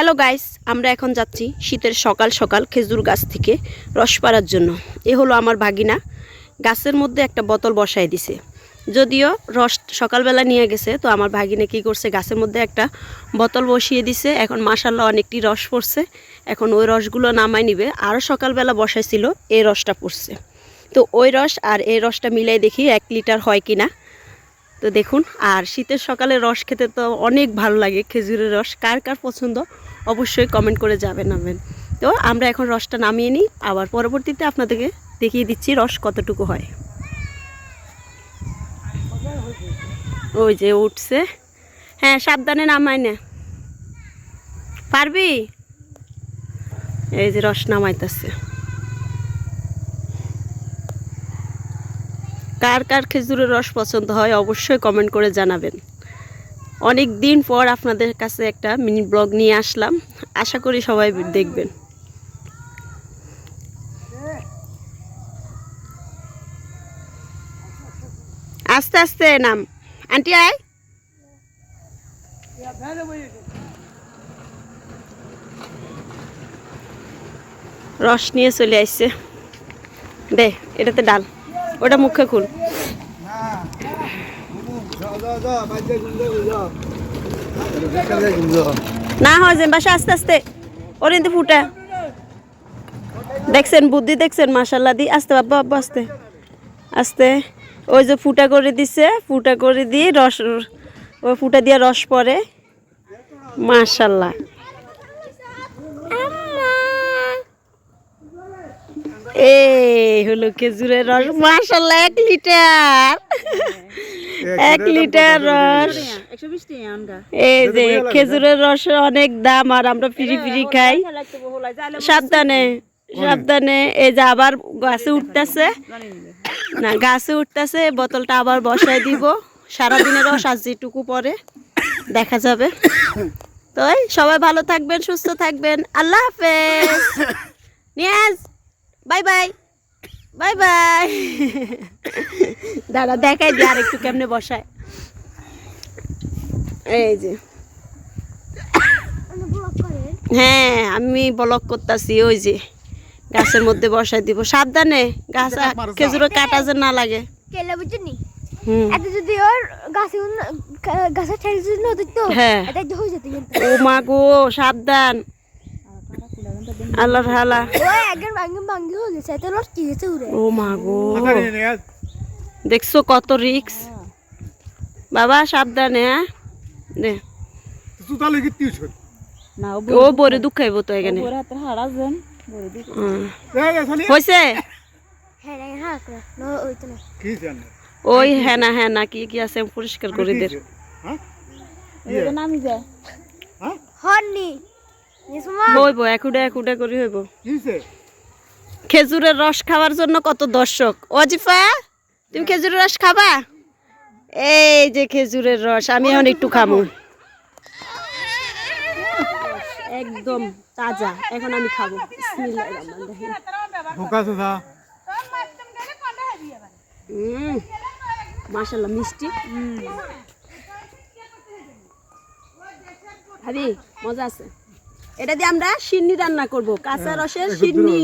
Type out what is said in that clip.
Hello guys, আমরা এখন যাচ্ছি শীতের সকাল সকাল খেজুর গাছ থেকে রস পাড়ার জন্য। এ হলো আমার ভাগিনা। গাছের মধ্যে একটা বোতল বসায় দিছে। যদিও রস সকালবেলা নিয়ে গেছে, তো আমার ভাগিনে কি করছে, গাছের মধ্যে একটা বোতল বসিয়ে দিছে। এখন মাসাল্লাহ অনেকটি রস পড়ছে। এখন ওই রসগুলো নামাই নিবে। আরও সকালবেলা বসাইছিল, এই রসটা পড়ছে। তো ওই রস আর এই রসটা মিলাই দেখি এক লিটার হয় কি না তো দেখুন, আর শীতের সকালে রস খেতে তো অনেক ভালো লাগে, খেজুরের রস। কার কার পছন্দ? অবশ্যই কমেন্ট করে যাবেন, নামেন। তো আমরা এখন রসটা নামিয়ে নিই। আবার পরবর্তীতে আপনাদেরকে দেখিয়ে দিচ্ছি রস কতটুকু হয়। ওই যে উঠছে। হ্যাঁ সাবধানে নামায় না। পারবি? এই যে রস নামাইতেছে। কার কার খেজুরের রস পছন্দ হয় অবশ্যই কমেন্ট করে জানাবেন। অনেক দিন পর আপনাদের কাছে একটা মিনি ব্লগ নিয়ে আসলাম। আশা করি সবাই দেখবেন। আস্তে আস্তে নাম। আন্টি আয়। রস নিয়ে চলে আসছে। দে, এটাতে ডাল। ওটা মুখে খুল। না হয় যে, বাসা আস্তে আস্তে। ওর কিন্তু ফুটা। দেখছেন, বুদ্ধি দেখছেন মাসাল্লাহ দি, আস্তে বাবা বাবা আস্তে। আস্তে। ওই যে ফুটা করে দিছে, ফুটা করে দিয়ে রস ওই ফুটা দিয়ে রস পড়ে মাশাল্লাহ এই হলো খেজুরের রস। মাশাল্লাহ এক লিটার। এক লিটার রস। এই যে খেজুরের রস অনেক দাম আর আমরা ফিরি ফিরি খাই। সাবধানে সাবধানে। এই যে আবার গাছে উঠতেছে। না গাছে উঠতেছে বোতলটা আবার বসায় দিব। সারাদিনের রস আজ যেটুকু পরে দেখা যাবে। তো সবাই ভালো থাকবেন সুস্থ থাকবেন। আল্লাহ হাফেজ। Niaz. Bye bye. Bye bye. দাদা দেখাই দি আর একটু কেমনে বসায়। এই যে। হ্যাঁ আমি ব্লক করতেছি ওই যে। গাছের মধ্যে বসাই দিব। সাবধানে গাছ খেজুরে কাটা যে না লাগে। কেলে যদি ওর গাছে তো হ্যাঁ। হয়ে ও মা গো সাবধান। আল্লাহর হালা ও একজন ভাঙ্গি ভাঙ্গি হয়ে গেছে এত লস কি গেছে উড়ে ও মা গো। দেখছ কত রিক্স বাবা সাবধানে হ্যাঁ? দে। ও বরে দুঃখাইব তো এখানে। হয়েছে হ্যাঁ হ্যাঁ হ্যাঁ ওই তো না হ্যাঁ না হ্যাঁ না কি কি আছে পরিষ্কার করে দে। হইব একুডে একুডে করে হইব। খেজুরের রস খাওয়ার জন্য কত দর্শক। অজিফা তুমি খেজুরের রস খাবা? এই যে খেজুরের রস আমি এখন একটু খাব। একদম তাজা এখন আমি খাব। মাশাল্লাহ মিষ্টি। ভাবি মজা আছে? এটা দিয়ে আমরা সিন্নি রান্না করব। কাঁচা রসের সিন্নি।